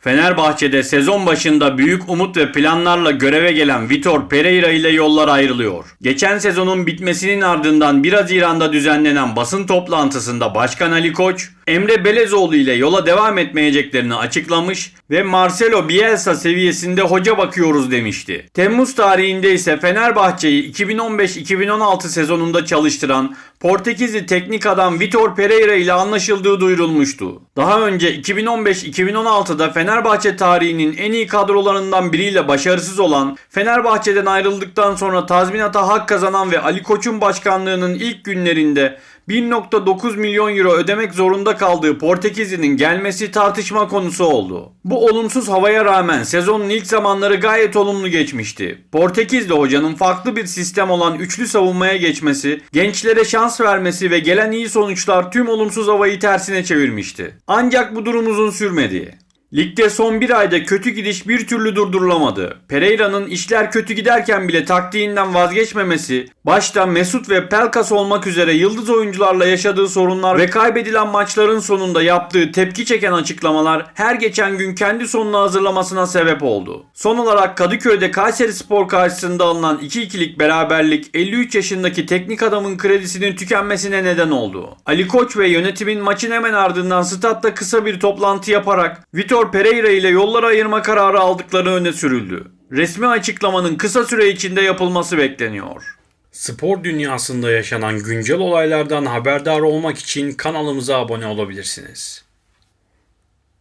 Fenerbahçe'de sezon başında büyük umut ve planlarla göreve gelen Vitor Pereira ile yollar ayrılıyor. Geçen sezonun bitmesinin ardından 1 Haziran'da düzenlenen basın toplantısında Başkan Ali Koç, Emre Belezoğlu ile yola devam etmeyeceklerini açıklamış ve Marcelo Bielsa seviyesinde hoca bakıyoruz demişti. Temmuz tarihinde ise Fenerbahçe'yi 2015-2016 sezonunda çalıştıran Portekizli teknik adam Vitor Pereira ile anlaşıldığı duyurulmuştu. Daha önce 2015-2016'da Fenerbahçe tarihinin en iyi kadrolarından biriyle başarısız olan, Fenerbahçe'den ayrıldıktan sonra tazminata hak kazanan ve Ali Koç'un başkanlığının ilk günlerinde 1.9 milyon euro ödemek zorunda kaldığı Portekizli'nin gelmesi tartışma konusu oldu. Bu olumsuz havaya rağmen sezonun ilk zamanları gayet olumlu geçmişti. Portekizli hocanın farklı bir sistem olan üçlü savunmaya geçmesi, gençlere şans vermesi ve gelen iyi sonuçlar tüm olumsuz havayı tersine çevirmişti. Ancak bu durum uzun sürmedi. Ligde son bir ayda kötü gidiş bir türlü durdurulamadı. Pereira'nın işler kötü giderken bile taktiğinden vazgeçmemesi, başta Mesut ve Pelkas olmak üzere yıldız oyuncularla yaşadığı sorunlar ve kaybedilen maçların sonunda yaptığı tepki çeken açıklamalar her geçen gün kendi sonunu hazırlamasına sebep oldu. Son olarak Kadıköy'de Kayseri Spor karşısında alınan 2-2'lik beraberlik 53 yaşındaki teknik adamın kredisinin tükenmesine neden oldu. Ali Koç ve yönetimin maçın hemen ardından statta kısa bir toplantı yaparak Vitor Pereira ile yolları ayırma kararı aldıkları öne sürüldü. Resmi açıklamanın kısa süre içinde yapılması bekleniyor. Spor dünyasında yaşanan güncel olaylardan haberdar olmak için kanalımıza abone olabilirsiniz.